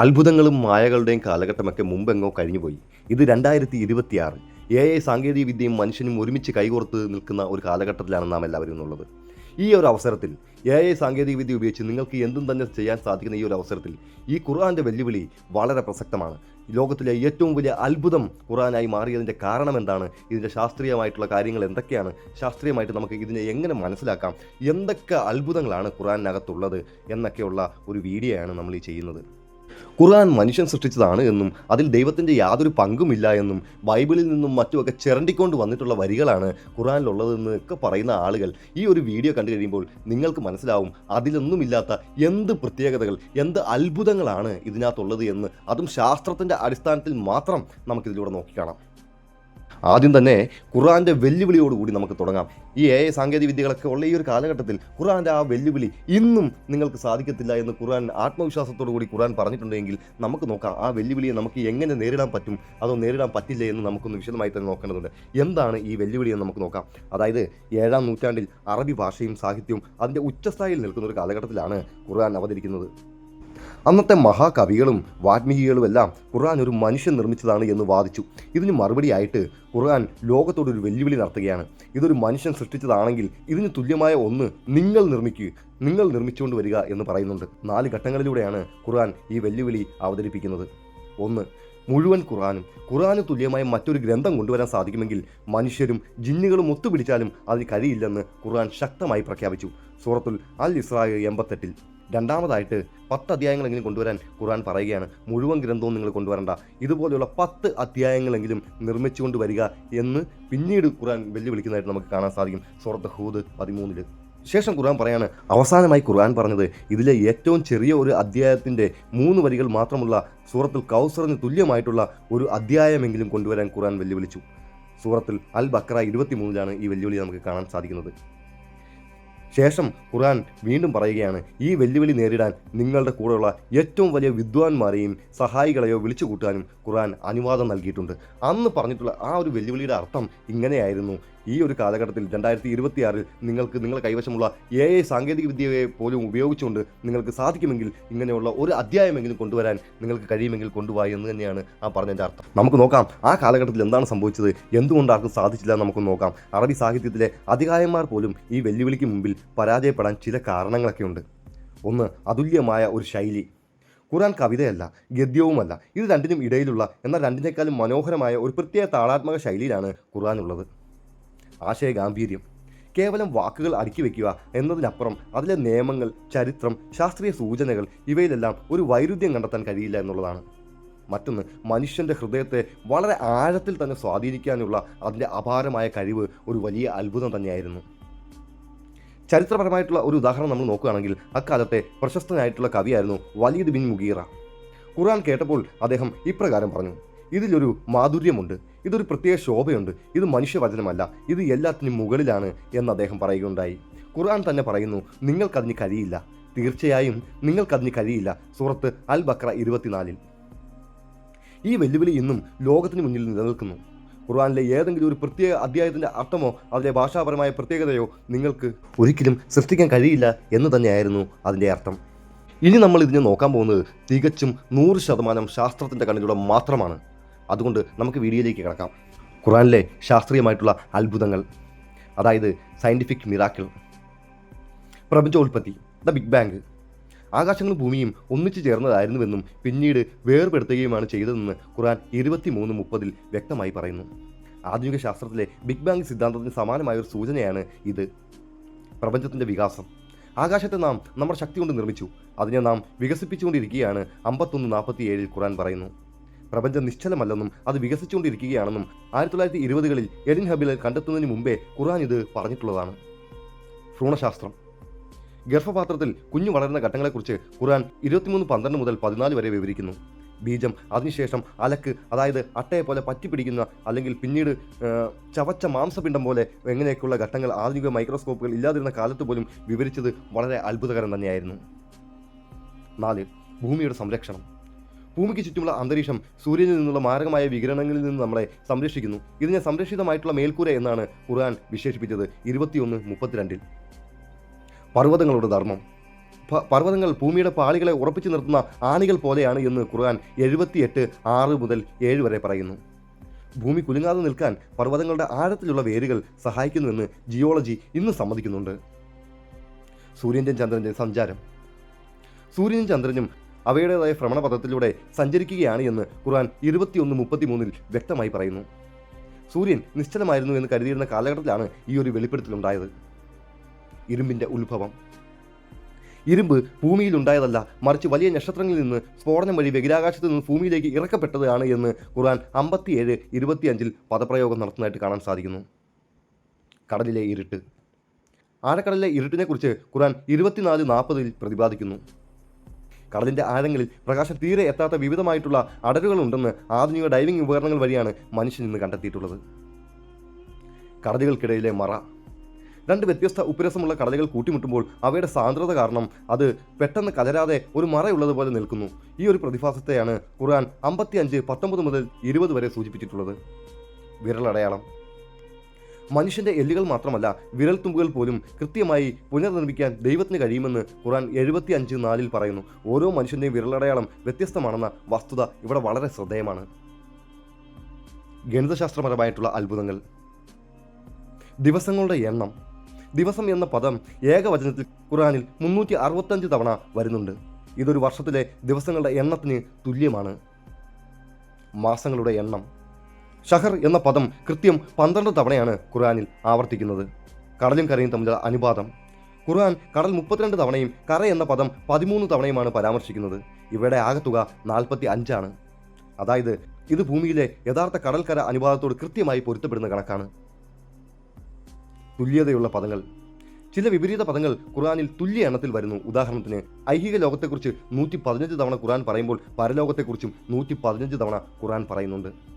അത്ഭുതങ്ങളും മായകളുടെയും കാലഘട്ടമൊക്കെ മുമ്പെങ്ങോ കഴിഞ്ഞുപോയി. ഇത് രണ്ടായിരത്തി ഇരുപത്തിയാറ് എ ഐ സാങ്കേതിക വിദ്യയും മനുഷ്യനും ഒരുമിച്ച് കൈകോർത്ത് നിൽക്കുന്ന ഒരു കാലഘട്ടത്തിലാണ് നാം എല്ലാവരും എന്നുള്ളത്. ഈ ഒരു അവസരത്തിൽ എ ഐ സാങ്കേതിക വിദ്യ ഉപയോഗിച്ച് നിങ്ങൾക്ക് എന്തും തന്നെ ചെയ്യാൻ സാധിക്കുന്ന ഈ ഒരു അവസരത്തിൽ ഈ ഖുർആാന്റെ വെല്ലുവിളി വളരെ പ്രസക്തമാണ്. ലോകത്തിലെ ഏറ്റവും വലിയ അത്ഭുതം ഖുറാനായി മാറിയതിന്റെ കാരണം എന്താണ്? ഇതിന്റെ ശാസ്ത്രീയമായിട്ടുള്ള കാര്യങ്ങൾ എന്തൊക്കെയാണ്? ശാസ്ത്രീയമായിട്ട് നമുക്ക് ഇതിനെ എങ്ങനെ മനസ്സിലാക്കാം? എന്തൊക്കെ അത്ഭുതങ്ങളാണ് ഖുറാനകത്തുള്ളത് എന്നൊക്കെയുള്ള ഒരു വീഡിയോയാണ് നമ്മൾ ഈ ചെയ്യുന്നത്. ഖുർആൻ മനുഷ്യൻ സൃഷ്ടിച്ചതാണ് എന്നും അതിൽ ദൈവത്തിന്റെ യാതൊരു പങ്കുമില്ല എന്നും ബൈബിളിൽ നിന്നും മറ്റുമൊക്കെ ചിരണ്ടിക്കൊണ്ട് വന്നിട്ടുള്ള വരികളാണ് ഖുർആനിലുള്ളതെന്ന് ഒക്കെ പറയുന്ന ആളുകൾ. ഈ ഒരു വീഡിയോ കണ്ടു കഴിയുമ്പോൾ നിങ്ങൾക്ക് മനസ്സിലാവും അതിലൊന്നുമില്ലാത്ത എന്ത് പ്രത്യേകതകൾ എന്ത് അത്ഭുതങ്ങളാണ് ഇതിനകത്തുള്ളത് എന്ന്. അതും ശാസ്ത്രത്തിന്റെ അടിസ്ഥാനത്തിൽ മാത്രം നമുക്കിതിലൂടെ നോക്കിക്കാണാം. ആദ്യം തന്നെ ഖുർആന്റെ വെല്ലുവിളിയോടുകൂടി നമുക്ക് തുടങ്ങാം. ഈ എ ഐ സാങ്കേതിക വിദ്യകളൊക്കെ ഉള്ള ഈ ഒരു കാലഘട്ടത്തിൽ ഖുർആന്റെ ആ വെല്ലുവിളി ഇന്നും നിങ്ങൾക്ക് സാധിക്കത്തില്ല എന്ന് ഖുറാൻ ആത്മവിശ്വാസത്തോടു കൂടി ഖുറാൻ പറഞ്ഞിട്ടുണ്ടെങ്കിൽ നമുക്ക് നോക്കാം ആ വെല്ലുവിളിയെ നമുക്ക് എങ്ങനെ നേരിടാൻ പറ്റും അതോ നേരിടാൻ പറ്റില്ല എന്ന് നമുക്കൊന്ന് വിശദമായി തന്നെ നോക്കേണ്ടതുണ്ട്. എന്താണ് ഈ വെല്ലുവിളി എന്ന് നമുക്ക് നോക്കാം. അതായത് ഏഴാം നൂറ്റാണ്ടിൽ അറബി ഭാഷയും സാഹിത്യവും അതിന്റെ ഉച്ചസ്ഥായിൽ നിൽക്കുന്ന ഒരു കാലഘട്ടത്തിലാണ് ഖുർആൻ അവതരിക്കുന്നത്. അന്നത്തെ മഹാകവികളും വാത്മീകികളുമെല്ലാം ഖുർആൻ ഒരു മനുഷ്യൻ നിർമ്മിച്ചതാണ് എന്ന് വാദിച്ചു. ഇതിന് മറുപടിയായിട്ട് ഖുർആൻ ലോകത്തോടൊരു വെല്ലുവിളി നടത്തുകയാണ്. ഇതൊരു മനുഷ്യൻ സൃഷ്ടിച്ചതാണെങ്കിൽ ഇതിന് തുല്യമായ ഒന്ന് നിങ്ങൾ നിർമ്മിക്കുക നിങ്ങൾ നിർമ്മിച്ചുകൊണ്ട് വരിക എന്ന് പറയുന്നുണ്ട്. നാല് ഘട്ടങ്ങളിലൂടെയാണ് ഖുർആൻ ഈ വെല്ലുവിളി അവതരിപ്പിക്കുന്നത്. ഒന്ന് മുഴുവൻ ഖുർആനും. ഖുർആന് തുല്യമായ മറ്റൊരു ഗ്രന്ഥം കൊണ്ടുവരാൻ സാധിക്കുമെങ്കിൽ മനുഷ്യരും ജിന്നുകളും ഒത്തുപിടിച്ചാലും അതിന് കഴിയില്ലെന്ന് ഖുർആൻ ശക്തമായി പ്രഖ്യാപിച്ചു. സൂറത്തുൽ അൽ ഇസ്രായ് എൺപത്തെട്ടിൽ. രണ്ടാമതായിട്ട് പത്ത് അധ്യായങ്ങളെങ്കിലും കൊണ്ടുവരാൻ ഖുർആൻ പറയുകയാണ്. മുഴുവൻ ഗ്രന്ഥവും നിങ്ങൾ കൊണ്ടുവരണ്ട. ഇതുപോലെയുള്ള പത്ത് അധ്യായങ്ങളെങ്കിലും നിർമ്മിച്ചുകൊണ്ട് വരിക എന്ന് പിന്നീട് ഖുർആൻ വെല്ലുവിളിക്കുന്നതായിട്ട് നമുക്ക് കാണാൻ സാധിക്കും. സുഹൃത്ത് ഹൂദ് പതിമൂന്നിൽ. ശേഷം ഖുർആൻ പറയാണ് അവസാനമായി ഖുർആൻ പറഞ്ഞത് ഇതിലെ ഏറ്റവും ചെറിയ ഒരു അധ്യായത്തിന്റെ മൂന്ന് വരികൾ മാത്രമുള്ള സൂറത്തുൽ കൗസറിന് തുല്യമായിട്ടുള്ള ഒരു അധ്യായമെങ്കിലും കൊണ്ടുവരാൻ ഖുർആൻ വെല്ലുവിളിച്ചു. സൂറത്തിൽ അൽ ബക്ര ഇരുപത്തിമൂന്നിലാണ് ഈ വെല്ലുവിളി നമുക്ക് കാണാൻ സാധിക്കുന്നത്. ശേഷം ഖുർആൻ വീണ്ടും പറയുകയാണ് ഈ വെല്ലുവിളി നേരിടാൻ നിങ്ങളുടെ കൂടെയുള്ള ഏറ്റവും വലിയ വിദ്വാൻമാരെയും സഹായികളെയോ വിളിച്ചു കൂട്ടാനും ഖുർആൻ അനുവാദം നൽകിയിട്ടുണ്ട്. അന്ന് പറഞ്ഞിട്ടുള്ള ആ ഒരു വെല്ലുവിളിയുടെ അർത്ഥം ഇങ്ങനെയായിരുന്നു. ഈ ഒരു കാലഘട്ടത്തിൽ രണ്ടായിരത്തി ഇരുപത്തിയാറിൽ നിങ്ങൾക്ക് നിങ്ങളുടെ കൈവശമുള്ള എ ഐ സാങ്കേതിക വിദ്യയെ പോലും ഉപയോഗിച്ചുകൊണ്ട് നിങ്ങൾക്ക് സാധിക്കുമെങ്കിൽ ഇങ്ങനെയുള്ള ഒരു അധ്യായമെങ്കിലും കൊണ്ടുവരാൻ നിങ്ങൾക്ക് കഴിയുമെങ്കിൽ കൊണ്ടുപോയി എന്ന് തന്നെയാണ് ആ പറഞ്ഞതിന്റെ അർത്ഥം. നമുക്ക് നോക്കാം ആ കാലഘട്ടത്തിൽ എന്താണ് സംഭവിച്ചത്? എന്തുകൊണ്ട് ആർക്കും സാധിച്ചില്ല നമുക്ക് നോക്കാം. അറബി സാഹിത്യത്തിലെ അധികായന്മാർ പോലും ഈ വെല്ലുവിളിക്ക് മുമ്പിൽ പരാജയപ്പെടാൻ ചില കാരണങ്ങളൊക്കെ ഉണ്ട്. ഒന്ന് അതുല്യമായ ഒരു ശൈലി. ഖുറാൻ കവിതയല്ല ഗദ്യവുമല്ല. ഇത് രണ്ടിനും ഇടയിലുള്ള എന്നാൽ രണ്ടിനേക്കാളും മനോഹരമായ ഒരു പ്രത്യേക താളാത്മക ശൈലിയിലാണ് ഖുർആൻ ഉള്ളത്. ആശയ ഗാംഭീര്യം കേവലം വാക്കുകൾ അടുക്കി വയ്ക്കുക എന്നതിനപ്പുറം അതിലെ നിയമങ്ങൾ ചരിത്രം ശാസ്ത്രീയ സൂചനകൾ ഇവയിലെല്ലാം ഒരു വൈരുദ്ധ്യം കണ്ടെത്താൻ കഴിയില്ല എന്നുള്ളതാണ്. മറ്റൊന്ന് മനുഷ്യന്റെ ഹൃദയത്തെ വളരെ ആഴത്തിൽ തന്നെ സ്വാധീനിക്കാനുള്ള അതിന്റെ അപാരമായ കഴിവ് ഒരു വലിയ അത്ഭുതം തന്നെയായിരുന്നു. ചരിത്രപരമായിട്ടുള്ള ഒരു ഉദാഹരണം നമ്മൾ നോക്കുകയാണെങ്കിൽ അക്കാലത്തെ പ്രശസ്തനായിട്ടുള്ള കവിയായിരുന്നു വലീദ് ബിൻ മുഗീറ. ഖുർആൻ കേട്ടപ്പോൾ അദ്ദേഹം ഇപ്രകാരം പറഞ്ഞു ഇതിലൊരു മാധുര്യമുണ്ട്. ഇതൊരു പ്രത്യേക ശോഭയുണ്ട്. ഇത് മനുഷ്യവചനമല്ല. ഇത് എല്ലാത്തിനും മുകളിലാണ് എന്ന് അദ്ദേഹം പറയുകയുണ്ടായി. ഖുർആൻ തന്നെ പറയുന്നു നിങ്ങൾക്കതിന് കഴിയില്ല. തീർച്ചയായും നിങ്ങൾക്കതിന് കഴിയില്ല. സുഹൃത്ത് അൽ ബക്ര ഇരുപത്തിനാലിൽ. ഈ വെല്ലുവിളി ഇന്നും ലോകത്തിന് മുന്നിൽ നിലനിൽക്കുന്നു. ഖുർആാനിലെ ഏതെങ്കിലും ഒരു പ്രത്യേക അധ്യായത്തിന്റെ അർത്ഥമോ അതിലെ ഭാഷാപരമായ പ്രത്യേകതയോ നിങ്ങൾക്ക് ഒരിക്കലും സൃഷ്ടിക്കാൻ കഴിയില്ല എന്ന് തന്നെയായിരുന്നു അതിന്റെ അർത്ഥം. ഇനി നമ്മൾ ഇതിനെ നോക്കാൻ പോകുന്നത് തികച്ചും നൂറ് ശതമാനം ശാസ്ത്രത്തിന്റെ കണ്ണിലൂടെ മാത്രമാണ്. അതുകൊണ്ട് നമുക്ക് വീഡിയോയിലേക്ക് കിടക്കാം. ഖുറാനിലെ ശാസ്ത്രീയമായിട്ടുള്ള അത്ഭുതങ്ങൾ അതായത് സയന്റിഫിക് മിറാക്കിൾ പ്രപഞ്ചോൽപത്തി ദ ബിഗ് ബാങ്ക് ആകാശങ്ങളും ഭൂമിയും ഒന്നിച്ചു ചേർന്നതായിരുന്നുവെന്നും പിന്നീട് വേർപെടുത്തുകയുമാണ് ചെയ്തതെന്ന് ഖുറാൻ ഇരുപത്തി മൂന്ന് മുപ്പതിൽ വ്യക്തമായി പറയുന്നു. ആധുനിക ശാസ്ത്രത്തിലെ ബിഗ് ബാങ് സിദ്ധാന്തത്തിന് സമാനമായ ഒരു സൂചനയാണ് ഇത്. പ്രപഞ്ചത്തിന്റെ വികാസം. ആകാശത്തെ നാം നമ്മുടെ ശക്തി കൊണ്ട് നിർമ്മിച്ചു. അതിനെ നാം വികസിപ്പിച്ചുകൊണ്ടിരിക്കുകയാണ് അമ്പത്തൊന്ന് നാൽപ്പത്തി ഏഴിൽ ഖുറാൻ പറയുന്നു. പ്രപഞ്ചം നിശ്ചലമല്ലെന്നും അത് വികസിച്ചുകൊണ്ടിരിക്കുകയാണെന്നും ആയിരത്തി തൊള്ളായിരത്തി ഇരുപതുകളിൽ എഡിൻ ഹബിലെ കണ്ടെത്തുന്നതിന് മുമ്പേ ഖുറാൻ ഇത് പറഞ്ഞിട്ടുള്ളതാണ്. ഭ്രൂണശാസ്ത്രം. ഗർഭപാത്രത്തിൽ കുഞ്ഞു വളരുന്ന ഘട്ടങ്ങളെക്കുറിച്ച് ഖുർആൻ ഇരുപത്തിമൂന്ന് പന്ത്രണ്ട് മുതൽ പതിനാല് വരെ വിവരിക്കുന്നു. ബീജം അതിനുശേഷം അലക്ക് അതായത് അട്ടയെ പോലെ പറ്റിപ്പിടിക്കുന്ന അല്ലെങ്കിൽ പിന്നീട് ചവച്ച മാംസപിണ്ഡം പോലെ എങ്ങനെയൊക്കെയുള്ള ഘട്ടങ്ങൾ ആധുനിക മൈക്രോസ്കോപ്പുകൾ ഇല്ലാതിരുന്ന കാലത്ത് പോലും വിവരിച്ചത് വളരെ അത്ഭുതകരം തന്നെയായിരുന്നു. നാല് ഭൂമിയുടെ സംരക്ഷണം. ഭൂമിക്ക് ചുറ്റുമുള്ള അന്തരീക്ഷം സൂര്യനിൽ നിന്നുള്ള മാരകമായ വികരണങ്ങളിൽ നിന്ന് നമ്മളെ സംരക്ഷിക്കുന്നു. ഇതിനെ സംരക്ഷിതമായിട്ടുള്ള മേൽക്കൂര എന്നാണ് ഖുർആൻ വിശേഷിപ്പിച്ചത്. ഇരുപത്തിയൊന്ന് മുപ്പത്തിരണ്ടിൽ. പർവതങ്ങളുടെ ധർമ്മം. പർവതങ്ങൾ ഭൂമിയുടെ പാളികളെ ഉറപ്പിച്ചു നിർത്തുന്ന ആണികൾ പോലെയാണ് എന്ന് ഖുർആൻ എഴുപത്തിയെട്ട് ആറ് മുതൽ ഏഴ് വരെ പറയുന്നു. ഭൂമി കുലുങ്ങാതെ നിൽക്കാൻ പർവതങ്ങളുടെ ആഴത്തിലുള്ള വേരുകൾ സഹായിക്കുന്നുവെന്ന് ജിയോളജി ഇന്ന് സമ്മതിക്കുന്നുണ്ട്. സൂര്യന്റെ ചന്ദ്രന്റെ സഞ്ചാരം. സൂര്യനും ചന്ദ്രനും അവയുടേതായ ഭ്രമണപഥത്തിലൂടെ സഞ്ചരിക്കുകയാണ് എന്ന് ഖുർആൻ ഇരുപത്തിയൊന്ന് മുപ്പത്തിമൂന്നിൽ വ്യക്തമായി പറയുന്നു. സൂര്യൻ നിശ്ചലമായിരുന്നു എന്ന് കരുതിയിരുന്ന കാലഘട്ടത്തിലാണ് ഈ ഒരു വെളിപ്പെടുത്തലുണ്ടായത്. ഇരുമ്പിന്റെ ഉത്ഭവം. ഇരുമ്പ് ഭൂമിയിൽ ഉണ്ടായതല്ല മറിച്ച് വലിയ നക്ഷത്രങ്ങളിൽ നിന്ന് സ്ഫോടനം വഴി ബഹിരാകാശത്ത് നിന്ന് ഭൂമിയിലേക്ക് ഇറക്കപ്പെട്ടതാണ് എന്ന് ഖുർആൻ അമ്പത്തിയേഴ് ഇരുപത്തിയഞ്ചിൽ പദപ്രയോഗം നടത്തുന്നതായിട്ട് കാണാൻ സാധിക്കുന്നു. കടലിലെ ഇരുട്ട്. ആഴക്കടലിലെ ഇരുട്ടിനെക്കുറിച്ച് ഖുർആൻ ഇരുപത്തിനാല് നാൽപ്പതിൽ പ്രതിപാദിക്കുന്നു. കടലിന്റെ ആഴങ്ങളിൽ പ്രകാശം തീരെ എത്താത്ത വിവിധമായിട്ടുള്ള അടരുകളുണ്ടെന്ന് ആധുനിക ഡൈവിംഗ് ഉപകരണങ്ങൾ വഴിയാണ് മനുഷ്യൻ ഇന്ന് കണ്ടെത്തിയിട്ടുള്ളത്. കടലുകൾക്കിടയിലെ മറ. രണ്ട് വ്യത്യസ്ത ഉപ്പുരസമുള്ള കടലുകൾ കൂട്ടിമുട്ടുമ്പോൾ അവയുടെ സാന്ദ്രത കാരണം അത് പെട്ടെന്ന് കലരാതെ ഒരു മറയുള്ളതുപോലെ നിൽക്കുന്നു. ഈ ഒരു പ്രതിഭാസത്തെയാണ് ഖുർആൻ അമ്പത്തി അഞ്ച് പത്തൊമ്പത് മുതൽ ഇരുപത് വരെ സൂചിപ്പിച്ചിട്ടുള്ളത്. വിരലടയാളം. മനുഷ്യന്റെ എല്ലുകൾ മാത്രമല്ല വിരൽത്തുമ്പുകൾ പോലും കൃത്യമായി പുനർനിർമ്മിക്കാൻ ദൈവത്തിന് കഴിയുമെന്ന് ഖുറാൻ എഴുപത്തി അഞ്ച് നാലിൽ പറയുന്നു. ഓരോ മനുഷ്യന്റെയും വിരലടയാളം വ്യത്യസ്തമാണെന്ന വസ്തുത ഇവിടെ വളരെ ശ്രദ്ധേയമാണ്. ഗണിതശാസ്ത്രപരമായിട്ടുള്ള അത്ഭുതങ്ങൾ. ദിവസങ്ങളുടെ എണ്ണം. ദിവസം എന്ന പദം ഏകവചനത്തിൽ ഖുറാനിൽ മുന്നൂറ്റി അറുപത്തഞ്ച് തവണ വരുന്നുണ്ട്. ഇതൊരു വർഷത്തിലെ ദിവസങ്ങളുടെ എണ്ണത്തിന് തുല്യമാണ്. മാസങ്ങളുടെ എണ്ണം. ഷഹർ എന്ന പദം കൃത്യം പന്ത്രണ്ട് തവണയാണ് ഖുർആാനിൽ ആവർത്തിക്കുന്നത്. കടലും കരയും തമ്മിലുള്ള അനുപാതം. ഖുർആൻ കടൽ മുപ്പത്തിരണ്ട് തവണയും കര എന്ന പദം പതിമൂന്ന് തവണയുമാണ് പരാമർശിക്കുന്നത്. ഇവയുടെ ആകത്തുക നാൽപ്പത്തി അഞ്ചാണ് അതായത് ഇത് ഭൂമിയിലെ യഥാർത്ഥ കടൽക്കര അനുപാതത്തോട് കൃത്യമായി പൊരുത്തപ്പെടുന്ന കണക്കാണ്. തുല്യതയുള്ള പദങ്ങൾ. ചില വിപരീത പദങ്ങൾ ഖുർആാനിൽ തുല്യ എണ്ണത്തിൽ വരുന്നു. ഉദാഹരണത്തിന് ഐഹിക ലോകത്തെക്കുറിച്ച് നൂറ്റി പതിനഞ്ച് തവണ ഖുർആൻ പറയുമ്പോൾ പരലോകത്തെക്കുറിച്ചും നൂറ്റി പതിനഞ്ച് തവണ ഖുർആൻ പറയുന്നുണ്ട്.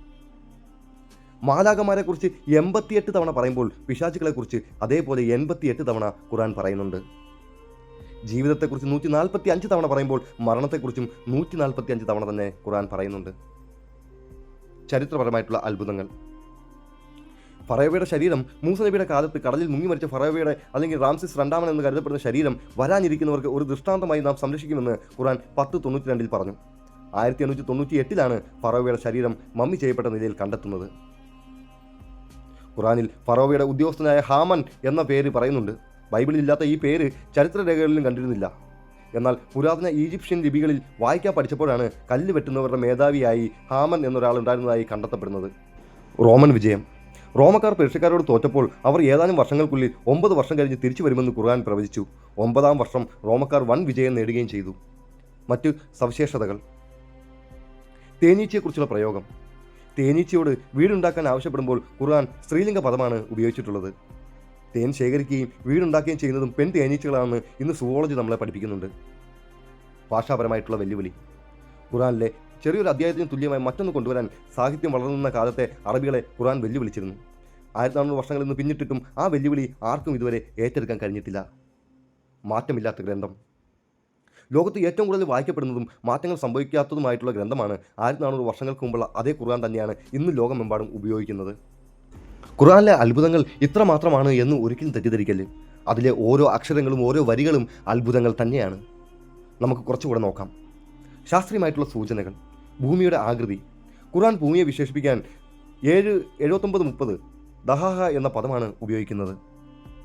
മാലാകമാരെക്കുറിച്ച് എൺപത്തിയെട്ട് തവണ പറയുമ്പോൾ പിശാചുകളെക്കുറിച്ച് അതേപോലെ എൺപത്തിയെട്ട് തവണ ഖുറാൻ പറയുന്നുണ്ട്. ജീവിതത്തെക്കുറിച്ച് നൂറ്റി നാൽപ്പത്തി അഞ്ച് തവണ പറയുമ്പോൾ മരണത്തെക്കുറിച്ചും നൂറ്റി നാൽപ്പത്തി അഞ്ച് തവണ തന്നെ ഖുറാൻ പറയുന്നുണ്ട്. ചരിത്രപരമായിട്ടുള്ള അത്ഭുതങ്ങൾ. ഫറോവയുടെ ശരീരം മൂസ നബിയുടെ കാലത്ത് കടലിൽ മുങ്ങി മരിച്ച ഫറോവയുടെ അല്ലെങ്കിൽ റാംസിസ് രണ്ടാമൻ എന്ന് കരുതപ്പെടുന്ന ശരീരം വരാനിരിക്കുന്നവർക്ക് ഒരു ദൃഷ്ടാന്തമായി നാം സംരക്ഷിക്കുമെന്ന് ഖുറാൻ പത്ത് തൊണ്ണൂറ്റി രണ്ടിൽ പറഞ്ഞു. ആയിരത്തി എണ്ണൂറ്റി തൊണ്ണൂറ്റി എട്ടിലാണ് ഫറോവയുടെ ശരീരം മമ്മി ചെയ്യപ്പെട്ട നിലയിൽ കണ്ടെത്തുന്നത്. ഖുറാനിൽ ഫറോവയുടെ ഉദ്യോഗസ്ഥനായ ഹാമൻ എന്ന പേര് പറയുന്നുണ്ട്. ബൈബിളിൽ ഇല്ലാത്ത ഈ പേര് ചരിത്രരേഖകളിലും കണ്ടിരുന്നില്ല. എന്നാൽ പുരാതന ഈജിപ്ഷ്യൻ ലിപികളിൽ വായിക്കാൻ പഠിച്ചപ്പോഴാണ് കല്ല് വെട്ടുന്നവരുടെ മേധാവിയായി ഹാമൻ എന്നൊരാൾ ഉണ്ടായിരുന്നതായി കണ്ടെത്തപ്പെടുന്നത്. റോമൻ വിജയം. റോമക്കാർ പേർഷ്യക്കാരോട് തോറ്റപ്പോൾ അവർ ഏതാനും വർഷങ്ങൾക്കുള്ളിൽ ഒമ്പത് വർഷം കഴിഞ്ഞ് തിരിച്ചു വരുമെന്ന് ഖുർആൻ പ്രവചിച്ചു. ഒമ്പതാം വർഷം റോമക്കാർ വൻ വിജയം നേടുകയും ചെയ്തു. മറ്റ് സവിശേഷതകൾ. തേനീച്ചയെക്കുറിച്ചുള്ള പ്രയോഗം. തേനീച്ചയോട് വീടുണ്ടാക്കാൻ ആവശ്യപ്പെടുമ്പോൾ ഖുർആൻ സ്ത്രീലിംഗ പദമാണ് ഉപയോഗിച്ചിട്ടുള്ളത്. തേൻ ശേഖരിക്കുകയും വീടുണ്ടാക്കുകയും ചെയ്യുന്നതും പെൺ തേനീച്ചകളാണെന്ന് ഇന്ന് സുവോളജി നമ്മളെ പഠിപ്പിക്കുന്നുണ്ട്. ഭാഷാപരമായിട്ടുള്ള വെല്ലുവിളി. ഖുറാനിലെ ചെറിയൊരു അധ്യായത്തിന് തുല്യമായി മറ്റൊന്ന് കൊണ്ടുവരാൻ സാഹിത്യം വളർന്നുന്ന കാലത്തെ അറബികളെ ഖുറാൻ വെല്ലുവിളിച്ചിരുന്നു. ആയിരത്തി നാനൂറ് വർഷങ്ങളിൽ നിന്ന് പിന്നിട്ടിട്ടും ആ വെല്ലുവിളി ആർക്കും ഇതുവരെ ഏറ്റെടുക്കാൻ കഴിഞ്ഞിട്ടില്ല. മാറ്റമില്ലാത്ത ഗ്രന്ഥം. ലോകത്ത് ഏറ്റവും കൂടുതൽ വായിക്കപ്പെടുന്നതും മാറ്റങ്ങൾ സംഭവിക്കാത്തതുമായിട്ടുള്ള ഗ്രന്ഥമാണ് ആയിരത്തി നാനൂറ് വർഷങ്ങൾക്ക് മുമ്പുള്ള അതേ ഖുർആൻ തന്നെയാണ് ഇന്ന് ലോകമെമ്പാടും ഉപയോഗിക്കുന്നത്. ഖുർആനിലെ അത്ഭുതങ്ങൾ ഇത്ര മാത്രമാണ് എന്ന് ഒരിക്കലും തെറ്റിദ്ധരിക്കൽ അതിലെ ഓരോ അക്ഷരങ്ങളും ഓരോ വരികളും അത്ഭുതങ്ങൾ തന്നെയാണ്. നമുക്ക് കുറച്ചുകൂടെ നോക്കാം. ശാസ്ത്രീയമായിട്ടുള്ള സൂചനകൾ. ഭൂമിയുടെ ആകൃതി. ഖുർആൻ ഭൂമിയെ വിശേഷിപ്പിക്കാൻ ഏഴ് എഴുപത്തൊമ്പത് മുപ്പത് ദഹാഹ എന്ന പദമാണ് ഉപയോഗിക്കുന്നത്.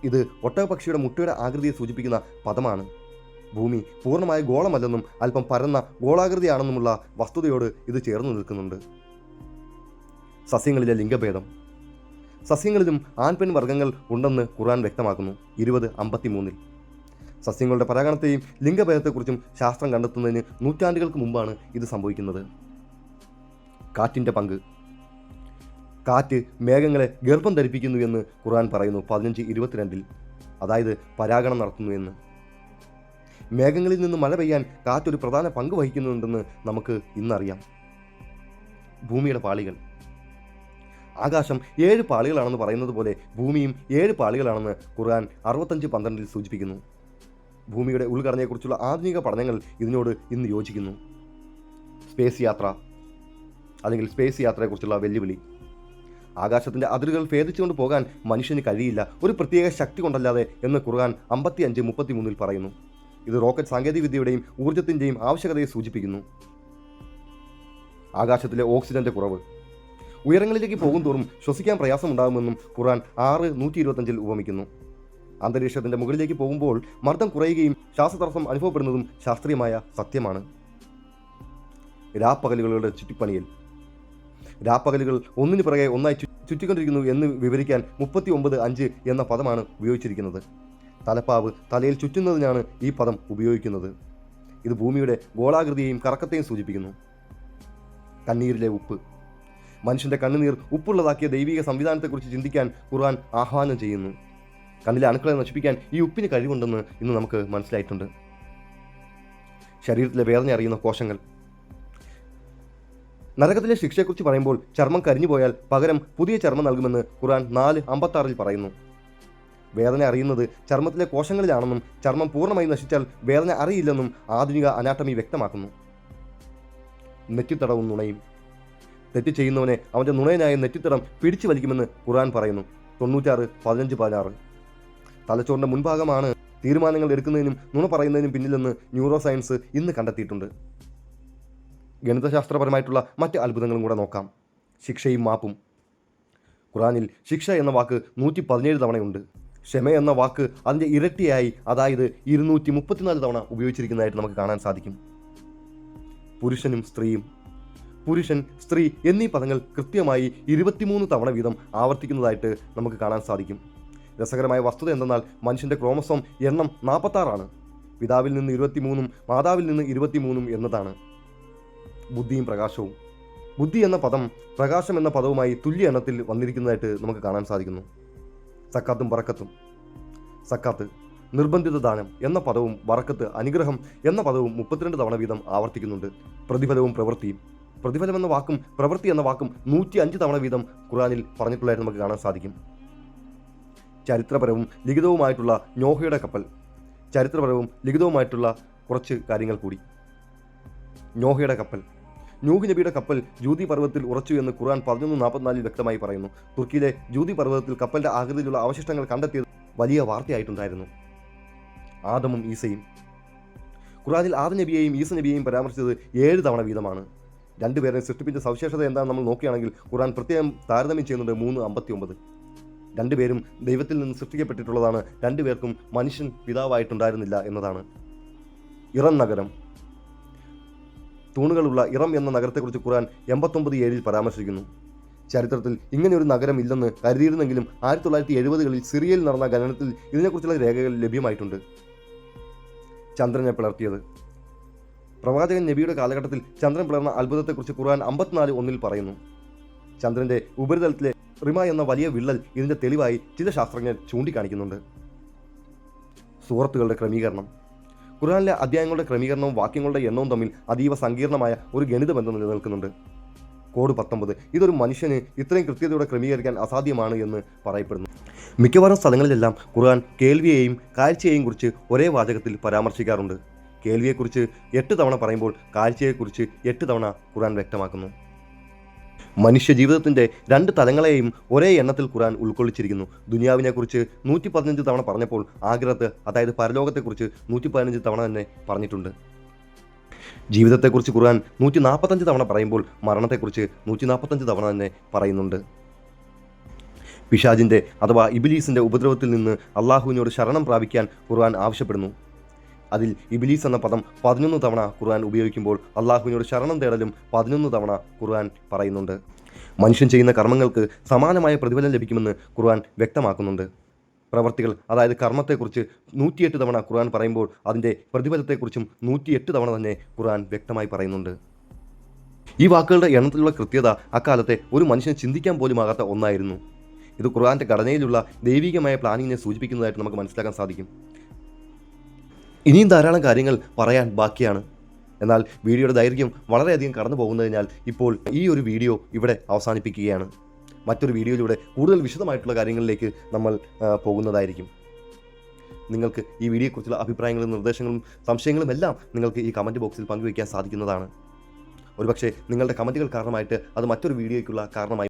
ഇത് ഒട്ടകപക്ഷിയുടെ മുട്ടയുടെ ആകൃതിയെ സൂചിപ്പിക്കുന്ന പദമാണ്. ഭൂമി പൂർണമായ ഗോളമല്ലെന്നും അല്പം പരന്ന ഗോളാകൃതിയാണെന്നുമുള്ള വസ്തുതയോട് ഇത് ചേർന്ന് നിൽക്കുന്നുണ്ട്. സസ്യങ്ങളിലെ ലിംഗഭേദം. സസ്യങ്ങളിലും ആൺപെൺ വർഗങ്ങൾ ഉണ്ടെന്ന് ഖുർആൻ വ്യക്തമാക്കുന്നു. ഇരുപത് അമ്പത്തിമൂന്നിൽ. സസ്യങ്ങളുടെ പരാഗണത്തെയും ലിംഗഭേദത്തെക്കുറിച്ചും ശാസ്ത്രം കണ്ടെത്തുന്നതിന് നൂറ്റാണ്ടുകൾക്ക് മുമ്പാണ് ഇത് സംഭവിക്കുന്നത്. കാറ്റിന്റെ പങ്ക്. കാറ്റ് മേഘങ്ങളെ ഗർഭം ധരിപ്പിക്കുന്നു എന്ന് ഖുർആൻ പറയുന്നു പതിനഞ്ച് ഇരുപത്തിരണ്ടിൽ. അതായത് പരാഗണം നടത്തുന്നു എന്ന്. മേഘങ്ങളിൽ നിന്ന് മഴ പെയ്യാൻ കാറ്റൊരു പ്രധാന പങ്ക് വഹിക്കുന്നുണ്ടെന്ന് നമുക്ക് ഇന്നറിയാം. ഭൂമിയുടെ പാളികൾ. ആകാശം ഏഴ് പാളികളാണെന്ന് പറയുന്നത് പോലെ ഭൂമിയും ഏഴ് പാളികളാണെന്ന് ഖുർആൻ അറുപത്തഞ്ച് പന്ത്രണ്ടിൽ സൂചിപ്പിക്കുന്നു. ഭൂമിയുടെ ഉൾഘടനയെക്കുറിച്ചുള്ള ആധുനിക പഠനങ്ങൾ ഇതിനോട് ഇന്ന് യോജിക്കുന്നു. സ്പേസ് യാത്ര അല്ലെങ്കിൽ സ്പേസ് യാത്രയെക്കുറിച്ചുള്ള വെല്ലുവിളി. ആകാശത്തിന്റെ അതിരുകൾ ഭേദിച്ചുകൊണ്ട് പോകാൻ മനുഷ്യന് കഴിയില്ല. ഒരു പ്രത്യേക ശക്തി കൊണ്ടല്ലാതെ എന്ന് ഖുർആൻ അമ്പത്തി അഞ്ച് മുപ്പത്തി മൂന്നിൽ പറയുന്നു. ഇത് റോക്കറ്റ് സാങ്കേതികവിദ്യയുടെയും ഊർജത്തിന്റെയും ആവശ്യകതയെ സൂചിപ്പിക്കുന്നു. ആകാശത്തിലെ ഓക്സിജന്റെ കുറവ്. ഉയരങ്ങളിലേക്ക് പോകും തോറും ശ്വസിക്കാൻ പ്രയാസമുണ്ടാകുമെന്നും ഖുറാൻ ആറ് നൂറ്റി ഇരുപത്തഞ്ചിൽ ഉപമിക്കുന്നു. അന്തരീക്ഷത്തിന്റെ മുകളിലേക്ക് പോകുമ്പോൾ മർദ്ദം കുറയുകയും ശ്വാസതടസ്സം അനുഭവപ്പെടുന്നതും ശാസ്ത്രീയമായ സത്യമാണ്. രാപ്പകലുകളുടെ ചുറ്റിപ്പണിയിൽ. രാപ്പകലുകൾ ഒന്നിനു പിറകെ ഒന്നായി ചുറ്റിക്കൊണ്ടിരിക്കുന്നു എന്ന് വിവരിക്കാൻ മുപ്പത്തി ഒമ്പത് അഞ്ച് എന്ന പദമാണ് ഉപയോഗിച്ചിരിക്കുന്നത്. തലപ്പാവ് തലയിൽ ചുറ്റുന്നതിനാണ് ഈ പദം ഉപയോഗിക്കുന്നത്. ഇത് ഭൂമിയുടെ ഗോളാകൃതിയെയും കറക്കത്തെയും സൂചിപ്പിക്കുന്നു. കണ്ണീരിലെ ഉപ്പ്. മനുഷ്യന്റെ കണ്ണുനീർ ഉപ്പുള്ളതാക്കിയ ദൈവിക സംവിധാനത്തെക്കുറിച്ച് ചിന്തിക്കാൻ ഖുർആൻ ആഹ്വാനം ചെയ്യുന്നു. കണ്ണിലെ അണുക്കളെ നശിപ്പിക്കാൻ ഈ ഉപ്പിന് കഴിവുണ്ടെന്ന് ഇന്ന് നമുക്ക് മനസ്സിലായിട്ടുണ്ട്. ശരീരത്തിലെ വേദന അറിയുന്ന കോശങ്ങൾ. നരകത്തിലെ ശിക്ഷയെക്കുറിച്ച് പറയുമ്പോൾ ചർമ്മം കരിഞ്ഞു പോയാൽ പകരം പുതിയ ചർമ്മം നൽകുമെന്ന് ഖുർആൻ നാല് അമ്പത്താറിൽ പറയുന്നു. വേദന അറിയുന്നത് ചർമ്മത്തിലെ കോശങ്ങളിലാണെന്നും ചർമ്മം പൂർണമായി നശിച്ചാൽ വേദന അറിയില്ലെന്നും ആധുനിക അനാട്ടമി വ്യക്തമാക്കുന്നു. നെറ്റിത്തടവും നുണയും. തെറ്റ് ചെയ്യുന്നവനെ അവന്റെ നുണയനായ നെറ്റിത്തടം പിടിച്ചു വലിക്കുമെന്ന് ഖുർആൻ പറയുന്നു. തൊണ്ണൂറ്റാറ് പതിനഞ്ച് പതിനാറ്. തലച്ചോറിന്റെ മുൻഭാഗമാണ് തീരുമാനങ്ങൾ എടുക്കുന്നതിനും നുണ പറയുന്നതിനും പിന്നിലെന്ന് ന്യൂറോ സയൻസ് ഇന്ന് കണ്ടെത്തിയിട്ടുണ്ട്. ഗണിതശാസ്ത്രപരമായിട്ടുള്ള മറ്റ് അത്ഭുതങ്ങളും കൂടെ നോക്കാം. ശിക്ഷയും മാപ്പും. ഖുറാനിൽ ശിക്ഷ എന്ന വാക്ക് നൂറ്റി പതിനേഴ് തവണയുണ്ട്. ക്ഷമ എന്ന വാക്ക് അതിന്റെ ഇരട്ടിയായി അതായത് ഇരുന്നൂറ്റി മുപ്പത്തിനാല് തവണ ഉപയോഗിച്ചിരിക്കുന്നതായിട്ട് നമുക്ക് കാണാൻ സാധിക്കും. പുരുഷനും സ്ത്രീയും. പുരുഷൻ സ്ത്രീ എന്നീ പദങ്ങൾ കൃത്യമായി ഇരുപത്തിമൂന്ന് തവണ വീതം ആവർത്തിക്കുന്നതായിട്ട് നമുക്ക് കാണാൻ സാധിക്കും. രസകരമായ വസ്തുത എന്തെന്നാൽ മനുഷ്യന്റെ ക്രോമസോം എണ്ണം നാൽപ്പത്താറാണ്. പിതാവിൽ നിന്ന് ഇരുപത്തിമൂന്നും മാതാവിൽ നിന്ന് ഇരുപത്തിമൂന്നും എന്നതാണ്. ബുദ്ധിയും പ്രകാശവും. ബുദ്ധി എന്ന പദം പ്രകാശം എന്ന പദവുമായി തുല്യ എണ്ണത്തിൽ വന്നിരിക്കുന്നതായിട്ട് നമുക്ക് കാണാൻ സാധിക്കുന്നു. സക്കാത്തും വറക്കത്തും. സക്കാത്ത് നിർബന്ധിത ദാനം എന്ന പദവും വറക്കത്ത് അനുഗ്രഹം എന്ന പദവും മുപ്പത്തിരണ്ട് തവണ വീതം ആവർത്തിക്കുന്നുണ്ട്. പ്രതിഫലവും പ്രവൃത്തിയും. പ്രതിഫലം എന്ന വാക്കും പ്രവൃത്തി എന്ന വാക്കും നൂറ്റി അഞ്ച് തവണ വീതം ഖുറാനിൽ പറഞ്ഞിട്ടുള്ളതായിട്ട് നമുക്ക് കാണാൻ സാധിക്കും. ചരിത്രപരവും ലിഖിതവുമായിട്ടുള്ള നോഹയുടെ കപ്പൽ. ചരിത്രപരവും ലിഖിതവുമായിട്ടുള്ള കുറച്ച് കാര്യങ്ങൾ കൂടി. നോഹയുടെ കപ്പൽ. നൂഹ് നബിയുടെ കപ്പൽ ജൂതി പർവതത്തിൽ ഉറച്ചു എന്ന് ഖുർആൻ പതിനൊന്ന് നാൽപ്പത്തിനാലിൽ വ്യക്തമായി പറയുന്നു. തുർക്കിയിലെ ജൂതി പർവതത്തിൽ കപ്പലിന്റെ ആകൃതിയിലുള്ള അവശിഷ്ടങ്ങൾ കണ്ടെത്തിയത് വലിയ വാർത്തയായിട്ടുണ്ടായിരുന്നു. ആദമും ഈസയും. ഖുറാനിൽ ആദം നബിയെയും ഈസ നബിയെയും പരാമർശിച്ചത് ഏഴ് തവണ വീതമാണ്. രണ്ടുപേരെ സൃഷ്ടിപ്പിച്ച സവിശേഷത എന്താണെന്ന് നമ്മൾ നോക്കുകയാണെങ്കിൽ ഖുറാൻ പ്രത്യേകം താരതമ്യം ചെയ്യുന്നുണ്ട് മൂന്ന് അമ്പത്തി ഒമ്പത് രണ്ടുപേരും ദൈവത്തിൽ നിന്ന് സൃഷ്ടിക്കപ്പെട്ടിട്ടുള്ളതാണ്. രണ്ടുപേർക്കും മനുഷ്യൻ പിതാവായിട്ടുണ്ടായിരുന്നില്ല എന്നതാണ്. ഇറൻ നഗരം. തൂണുകളുള്ള ഇറം എന്ന നഗരത്തെക്കുറിച്ച് ഖുർആൻ എൺപത്തൊമ്പത് ഏഴിൽ പരാമർശിക്കുന്നു. ചരിത്രത്തിൽ ഇങ്ങനെയൊരു നഗരം ഇല്ലെന്ന് കരുതിയിരുന്നെങ്കിലും ആയിരത്തി തൊള്ളായിരത്തി എഴുപതുകളിൽ സിറിയയിൽ നടന്ന ഖനനത്തിൽ ഇതിനെക്കുറിച്ചുള്ള രേഖകൾ ലഭ്യമായിട്ടുണ്ട്. ചന്ദ്രനെ പിളർത്തിയത്. പ്രവാചകൻ നബിയുടെ കാലഘട്ടത്തിൽ ചന്ദ്രൻ പിളർന്ന അത്ഭുതത്തെക്കുറിച്ച് ഖുർആൻ അമ്പത്തിനാല് ഒന്നിൽ പറയുന്നു. ചന്ദ്രന്റെ ഉപരിതലത്തിലെ റിമ എന്ന വലിയ വിള്ളൽ ഇതിന്റെ തെളിവായി ചില ശാസ്ത്രജ്ഞർ ചൂണ്ടിക്കാണിക്കുന്നുണ്ട്. സുഹൃത്തുക്കളുടെ ക്രമീകരണം. ഖുർആനിലെ അധ്യായങ്ങളുടെ ക്രമീകരണവും വാക്യങ്ങളുടെ എണ്ണവും തമ്മിൽ അതീവ സങ്കീർണമായ ഒരു ഗണിത ബന്ധം നിലനിൽക്കുന്നുണ്ട്. കോഡ് പത്തൊമ്പത്. ഇതൊരു മനുഷ്യന് ഇത്രയും കൃത്യതയോടെ ക്രമീകരിക്കാൻ അസാധ്യമാണ് എന്ന് പറയപ്പെടുന്നു. മിക്കവാറും സ്ഥലങ്ങളിലെല്ലാം ഖുർആൻ കേൾവിയെയും കാഴ്ചയെയും കുറിച്ച് ഒരേ വാചകത്തിൽ പരാമർശിക്കാറുണ്ട്. കേൾവിയെക്കുറിച്ച് എട്ട് തവണ പറയുമ്പോൾ കാഴ്ചയെക്കുറിച്ച് എട്ട് തവണ ഖുർആൻ വ്യക്തമാക്കുന്നു. മനുഷ്യ ജീവിതത്തിന്റെ രണ്ട് തലങ്ങളെയും ഒരേ എണ്ണത്തിൽ ഖുറാൻ ഉൾക്കൊള്ളിച്ചിരിക്കുന്നു. ദുനിയാവിനെക്കുറിച്ച് നൂറ്റി പതിനഞ്ച് തവണ പറഞ്ഞപ്പോൾ ആഗ്രഹത്ത് അതായത് പരലോകത്തെക്കുറിച്ച് നൂറ്റി പതിനഞ്ച് തവണ തന്നെ പറഞ്ഞിട്ടുണ്ട്. ജീവിതത്തെക്കുറിച്ച് ഖുർആൻ നൂറ്റി നാൽപ്പത്തഞ്ച് തവണ പറയുമ്പോൾ മരണത്തെക്കുറിച്ച് നൂറ്റി നാൽപ്പത്തഞ്ച് തവണ തന്നെ പറയുന്നുണ്ട്. പിഷാജിന്റെ അഥവാ ഇബിലീസിന്റെ ഉപദ്രവത്തിൽ നിന്ന് അള്ളാഹുവിനോട് ശരണം പ്രാപിക്കാൻ ഖുർആൻ ആവശ്യപ്പെടുന്നു. അതിൽ ഇബിലീസ് എന്ന പദം പതിനൊന്ന് തവണ ഖുർആൻ ഉപയോഗിക്കുമ്പോൾ അള്ളാഹുവിനോട് ശരണം തേടലും പതിനൊന്ന് തവണ ഖുർആൻ പറയുന്നുണ്ട്. മനുഷ്യൻ ചെയ്യുന്ന കർമ്മങ്ങൾക്ക് സമാനമായ പ്രതിഫലം ലഭിക്കുമെന്ന് ഖുർആൻ വ്യക്തമാക്കുന്നുണ്ട്. പ്രവർത്തികൾ അതായത് കർമ്മത്തെക്കുറിച്ച് നൂറ്റിയെട്ട് തവണ ഖുർആൻ പറയുമ്പോൾ അതിന്റെ പ്രതിഫലത്തെക്കുറിച്ചും നൂറ്റിയെട്ട് തവണ തന്നെ ഖുർആൻ വ്യക്തമായി പറയുന്നുണ്ട്. ഈ വാക്കുകളുടെ എണ്ണത്തിലുള്ള കൃത്യത അക്കാലത്തെ ഒരു മനുഷ്യൻ ചിന്തിക്കാൻ പോലും ആകാത്ത ഒന്നായിരുന്നു. ഇത് ഖുർആന്റെ ഘടനയിലുള്ള ദൈവികമായ പ്ലാനിങ്ങിനെ സൂചിപ്പിക്കുന്നതായിട്ട് നമുക്ക് മനസ്സിലാക്കാൻ സാധിക്കും. ഇനിയും ധാരാളം കാര്യങ്ങൾ പറയാൻ ബാക്കിയാണ്. എന്നാൽ വീഡിയോയുടെ ദൈർഘ്യം വളരെയധികം കടന്നു പോകുന്നതിനാൽ ഇപ്പോൾ ഈ ഒരു വീഡിയോ ഇവിടെ അവസാനിപ്പിക്കുകയാണ്. മറ്റൊരു വീഡിയോയിലൂടെ കൂടുതൽ വിശദമായിട്ടുള്ള കാര്യങ്ങളിലേക്ക് നമ്മൾ പോകുന്നതായിരിക്കും. നിങ്ങൾക്ക് ഈ വീഡിയോയെക്കുറിച്ചുള്ള അഭിപ്രായങ്ങളും നിർദ്ദേശങ്ങളും സംശയങ്ങളും എല്ലാം നിങ്ങൾക്ക് ഈ കമന്റ് ബോക്സിൽ പങ്കുവയ്ക്കാൻ സാധിക്കുന്നതാണ്. ഒരുപക്ഷെ നിങ്ങളുടെ കമന്റുകൾ കാരണമായിട്ട് അത് മറ്റൊരു വീഡിയോയ്ക്കുള്ള കാരണമായി